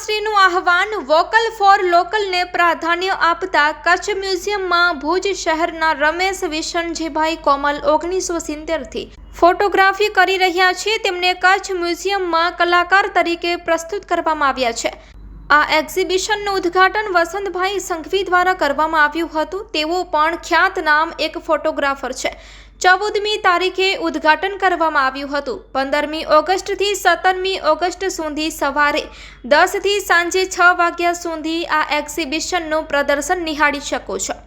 સરકારશ્રીનું આહવાન vocal for લોકલને પ્રાધાન્ય આપતા કચ્છ મ્યુઝિયમમાં ભુજ શહેરના રમેશ વિશનજીભાઈ કોમલ ઓગણીસો સિત્તેરથી ફોટોગ્રાફી કરી રહ્યા છે. તેમને કચ્છ મ્યુઝિયમમાં કલાકાર તરીકે પ્રસ્તુત કરવામાં આવ્યા છે. આ એક્ઝિબિશનનું ઉદ્ઘાટન વસંતભાઈ સંઘવી દ્વારા કરવામાં આવ્યું હતું. તેઓ પણ ખ્યાતનામ એક ફોટોગ્રાફર છે. ચૌદમી તારીખે ઉદ્ઘાટન કરવામાં આવ્યું હતું. પંદરમી ઓગસ્ટથી સત્તરમી ઓગસ્ટ સુધી સવારે દસથી સાંજે છ વાગ્યા સુધી આ એક્ઝિબિશનનું પ્રદર્શન નિહાળી શકો છો.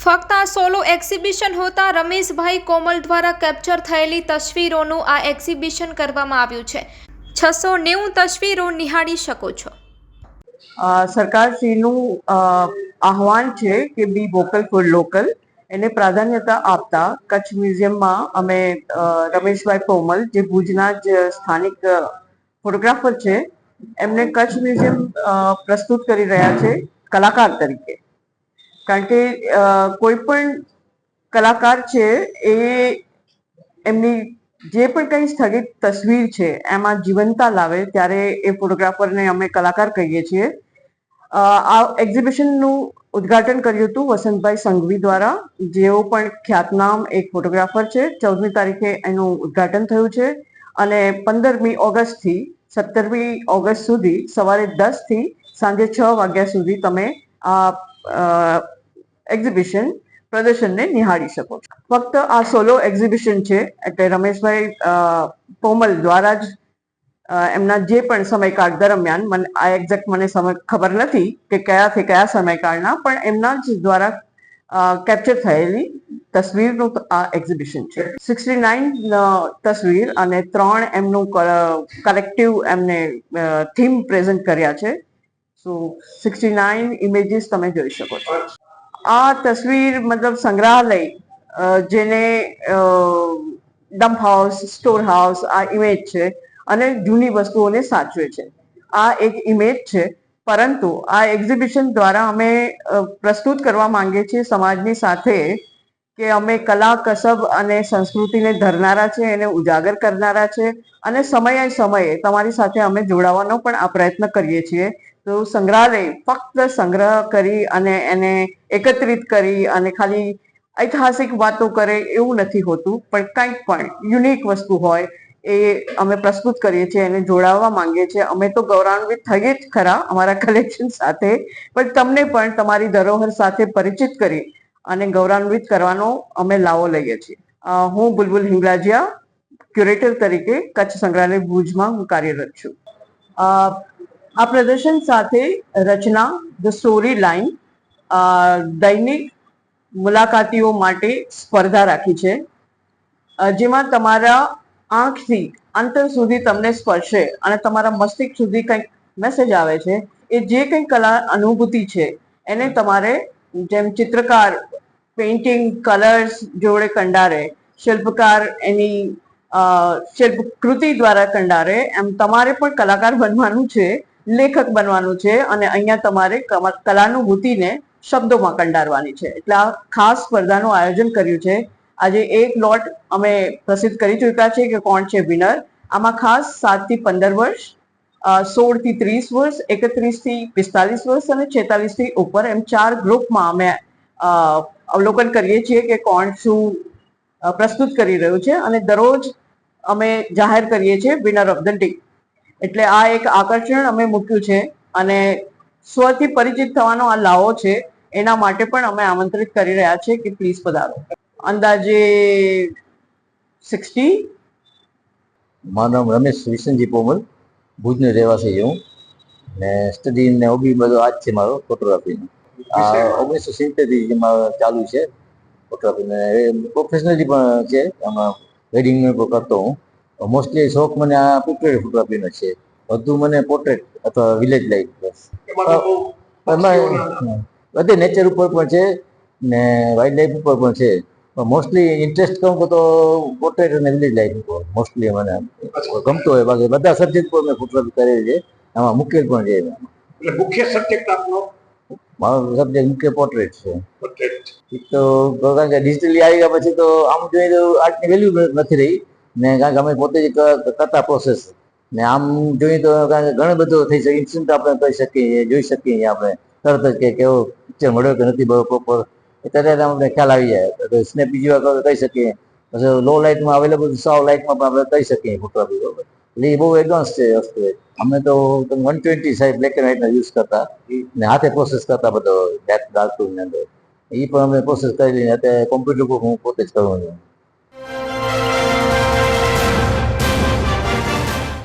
ફક્ત આ સોલો એક્ઝિબિશન હોતા રમેશભાઈ કોમલ દ્વારા કેપ્ચર થયેલી તસવીરોનું આ એક્ઝિબિશન કરવામાં આવ્યું છે. છસો નેવું તસવીરો નિહાળી શકો છો. સરકારશ્રીનું આહવાન છે કે બી વોકલ ફોર લોકલ. એને પ્રાધાન્યતા આપતા કચ્છ મ્યુઝિયમમાં અમે રમેશભાઈ પોમલ, જે ભુજના જ સ્થાનિક ફોટોગ્રાફર છે, એમને કચ્છ મ્યુઝિયમ પ્રસ્તુત કરી રહ્યા છે કલાકાર તરીકે. કારણ કે કોઈ પણ કલાકાર છે એ એમની જે પણ કંઈ સ્થગિત તસવીર છે એમાં જીવંતતા લાવે ત્યારે એ ફોટોગ્રાફરને અમે કલાકાર કહીએ છીએ. આ એક્ઝિબિશનનું ઉદ્ઘાટન કર્યું હતું વસંતભાઈ સંઘવી દ્વારા. જેઓ પણ ખ્યાતનામ એક ફોટોગ્રાફર છે. ચૌદમી તારીખે એનું ઉદ્ઘાટન થયું છે. અને પંદરમી ઓગસ્ટથી, સત્તરમી ઓગસ્ટ સુધી સવારે દસથી સાંજે છ વાગ્યા સુધી તમે આ એક્ઝિબિશન પ્રદર્શનને નિહાળી શકો છો. ફક્ત આ સોલો એક્ઝિબિશન છે. એટલે રમેશભાઈ પોમલ દ્વારા જ એમના જે પણ સમયકાળ દરમિયાન મને, આ એક્ઝેક્ટ મને સમય ખબર નથી કે કયાથી કયા સમયકાળના, પણ એમના જ દ્વારા કેપ્ચર થયેલી તસવીરનું આ એક્ઝિબિશન છે. સિક્સટી નાઇન તસવીર અને ત્રણ એમનું કલેક્ટિવ એમને થીમ પ્રેઝન્ટ કર્યા છે. સો સિક્સટી નાઇન ઇમેજીસ તમે જોઈ શકો છો. આ તસવીર મતલબ સંગ્રહાલય જેને ડમ્પ હાઉસ સ્ટોર હાઉસ આ ઇમેજ છે. અને જૂની વસ્તુઓને સાચવે છે. આ એક ઇમેજ છે. પરંતુ આ એક્ઝિબિશન દ્વારા અમે પ્રસ્તુત કરવા માંગીએ છીએ સમાજની સાથે કે અમે કલા, કસબ અને સંસ્કૃતિને ધરનારા છે, એને ઉજાગર કરનારા છે અને સમયે સમયે તમારી સાથે અમે જોડાવાનો પણ આ પ્રયત્ન કરીએ છીએ. તો સંગ્રહાલય ફક્ત સંગ્રહ કરી અને એને એકત્રિત કરી અને ખાલી ઐતિહાસિક વાતો કરે એવું નથી હોતું. પણ કંઈક પણ યુનિક વસ્તુ હોય એ અમે પ્રસ્તુત કરીએ છીએ, એને જોડાવવા માંગીએ છીએ. અમે તો ગૌરવાન્વિત થઈએ જ ખરા અમારા કલેક્શન સાથે. પણ તમને પણ તમારી ધરોહર સાથે પરિચિત કરી અને ગૌરવાન્વિત કરવાનો અમે લાવો લઈએ છીએ. હું બુલબુલ હિંગલાજીયા ક્યુરેટર તરીકે કચ્છ સંગ્રહાલય ભુજમાં હું કાર્યરત છું. આ પ્રદર્શન સાથે રચના, ધ સ્ટોરી લાઈન દૈનિક મુલાકાતીઓ માટે સ્પર્ધા રાખી છે. જેમાં તમારા આંખથી અંતર સુધી તમને સ્પર્શે અને તમારા મસ્તિષ્ક સુધી કંઈક મેસેજ આવે છે, એ જે કંઈ કલા અનુભૂતિ છે, એને તમારે જેમ ચિત્રકાર પેઇન્ટિંગ કલર્સ જોડે કંડારે, શિલ્પકાર એની શિલ્પ કૃતિ દ્વારા કંડારે, એમ તમારે પણ કલાકાર બનવાનું છે, લેખક બનવાનું છે અને અહીંયા તમારે કલાનુભૂતિને શબ્દોમાં કંડારવાની છે. એટલે આ ખાસ સ્પર્ધાનું આયોજન કર્યું છે. આજે એક લોટ અમે પ્રસિદ્ધ કરી ચૂક્યા છે કે કોણ છે વિનર આમાં ખાસ સાતથી પંદર વર્ષ સોળથી ત્રીસ વર્ષ, એકત્રીસથી પિસ્તાલીસ વર્ષ અને છેતાલીસથી ઉપર એમ ચાર ગ્રુપમાં અમે અવલોકન કરીએ છીએ કે કોણ શું પ્રસ્તુત કરી રહ્યું છે અને દરરોજ અમે જાહેર કરીએ છીએ વિનર ઓફ ધ ડે એટલે આ એક આકર્ષણ અમે મૂક્યું છે અને સ્વથી પરિચિત થવાનો આ લાવો છે, એના માટે પણ અમે આમંત્રિત કરી રહ્યા છે કે પ્લીઝ પધારો. અંદાજે સિક્સટી મારું નામ રમેશ વિશનજી પોમલ. ભુજનો રહેવાસી છું હું. ને સ્ટડી ને હોબી બધો આજ છે મારો ફોટોગ્રાફીનો આ ઓગણીસો સિત્તેરથી જેમાં ચાલુ છે ફોટોગ્રાફી ને. પ્રોફેશનલી પણ છે આમાં વેડિંગ પણ કરતો હું. મોસ્ટલી શોખ મને આ પોર્ટ્રેટ ફોટોગ્રાફીનો છે. વધુ મને પોર્ટ્રેટ અથવા વિલેજ લાઈફ બસ બધે નેચર ઉપર પણ છે ને વાઇલ્ડ લાઈફ ઉપર પણ છે. મોસ્ટલી ઇન્ટરેસ્ટ કહું તો પોર્ટ્રેટ અને વિલેજ લાઈફ મોસ્ટલી મને ગમતો હોય. બાકી બધા સબ્જેક્ટ પર મેં ફોટોગ્રાફી કરેલી છે. આમાં મુખ્ય પણ છે એટલે મુખ્ય સબ્જેક્ટ આપનો? મારો સબ્જેક્ટ મુખ્ય પોર્ટ્રેટ છે. એક તો કારણ કે ડિજિટલી આવી ગયા પછી તો આમ જોઈએ તો આર્ટની વેલ્યુ નથી રહી. ને કારણ કે અમે પોતે જ કરતા પ્રોસેસ ને આમ જોઈએ તો કારણ કે ઘણું બધું થઈ શકે. ઇન્સ્ટન્ટ આપણે કરી શકીએ જોઈ શકીએ આપણે. તરત જ કે કેવો પિક્ચર મળ્યો કે નથી મળ્યો પ્રોપર ત્યારે આપણે ખ્યાલ આવી જાય. તો સ્નેપ બીજી વાર કહી શકીએ. પછી લો લાઇટમાં અવેલેબલ સાવ લાઇટમાં પણ આપણે કહી શકીએ ફોટોગ્રાફી બરોબર? એટલે એ બહુ એડવાન્સ છે વસ્તુ એ. અમે તો one twenty size black and વ્હાઇટના use કરતા. ને હાથે પ્રોસેસ કરતા બધો ડાર્ક ડાર્ક અંદર. એ પણ અમે પ્રોસેસ કરી લઈને અત્યારે કોમ્પ્યુટર પર હું પોતે જ કરું છું.